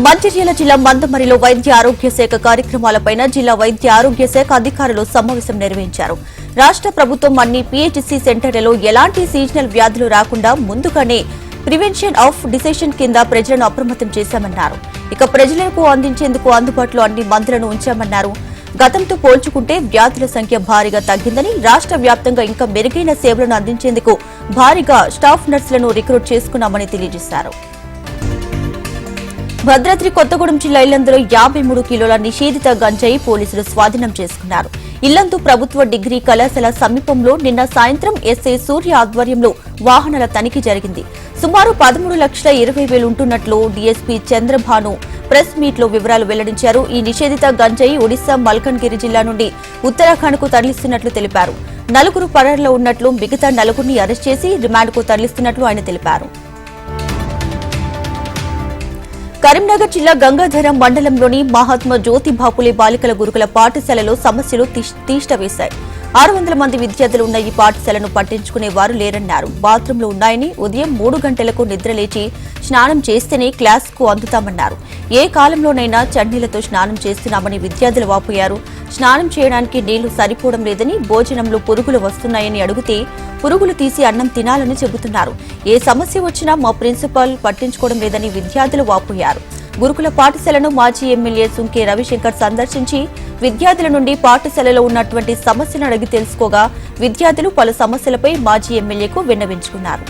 మంచిర్యాల జిల్లా మందమరిలో వైద్య ఆరోగ్య శాఖ కార్యక్రమాలపైన జిల్లా వైద్య ఆరోగ్య శాఖ అధికారులు సమావేశం నిర్వహించారు. రాష్ట్ర ప్రభుత్వం అన్ని పీహెచ్సీ సెంటర్లలో ఎలాంటి సీజనల్ వ్యాధులు రాకుండా ముందుగానే ప్రివెన్షన్ ఆఫ్ డిసెషన్ కింద ప్రజలను అప్రమత్తం చేశామన్నారు. ఇక ప్రజలకు అందించేందుకు అందుబాటులో అన్ని మందులను ఉంచామన్నారు. గతంతో పోల్చుకుంటే వ్యాధుల సంఖ్య భారీగా తగ్గిందని రాష్ట్ర వ్యాప్తంగా ఇంకా మెరుగైన సేవలను అందించేందుకు భారీగా స్టాఫ్ నర్సులను రిక్రూట్ చేసుకున్నామని తెలియజేశారు. భద్రాద్రి కొత్తగూడెం జిల్లా ఇల్లందులో యాభై మూడు కిలోల నిషేధిత గంజాయి పోలీసులు స్వాధీనం చేసుకున్నారు. ఇల్లందు ప్రభుత్వ డిగ్రీ కళాశాల సమీపంలో నిన్న సాయంత్రం ఎస్ఐ సూర్య ఆధ్వర్యంలో వాహనాల తనిఖీ జరిగింది. సుమారు పదమూడు లక్షల ఇరవై వేలు ఉంటున్నట్లు డీఎస్పీ చంద్రభాను ప్రెస్ మీట్లో వివరాలు వెల్లడించారు. ఈ నిషేధిత గంజాయి ఒడిశా మల్కన్గిరి జిల్లా నుండి ఉత్తరాఖండ్కు తరలిస్తున్నట్లు తెలిపారు. నలుగురు పరారులో ఉన్నట్లు మిగతా నలుగురిని అరెస్ట్ చేసి రిమాండ్కు తరలిస్తున్నట్లు ఆయన తెలిపారు. కరీంనగర్ జిల్లా గంగాధరం మండలంలోని మహాత్మా జ్యోతి బాపులే బాలికల గురుకుల పాఠశాలలో సమస్యలు తీష్టవేశాయి. ఆరు వందల మంది విద్యార్థులు ఉన్న ఈ పాఠశాలను పట్టించుకునే వారు లేరన్నారు. బాత్రూంలు ఉన్నాయని ఉదయం మూడు గంటలకు నిద్రలేచి స్నానం చేస్తేనే క్లాస్కు అందుతామన్నారు. ఏ కాలంలోనైనా చన్నీలతో స్నానం చేస్తున్నామని విద్యార్థులు వాపోయారు. స్నానం చేయడానికి నీళ్ళు సరిపోవడం లేదని భోజనంలో పురుగులు వస్తున్నాయని అడిగితే పురుగులు తీసి అన్నం తినాలని చెబుతున్నారు. ఏ సమస్య వచ్చినా మా ప్రిన్సిపాల్ పట్టించుకోవడం లేదని విద్యార్థులు వాపోయారు. గురుకుల పాఠశాలను మాజీ ఎమ్మెల్యే సుంకే రవిశంకర్ సందర్శించి విద్యార్థుల నుండి పాఠశాలలో ఉన్నటువంటి సమస్యలను అడిగి తెలుసుకోగా విద్యార్థులు పలు సమస్యలపై మాజీ ఎమ్మెల్యేకు విన్నవించుకున్నారు.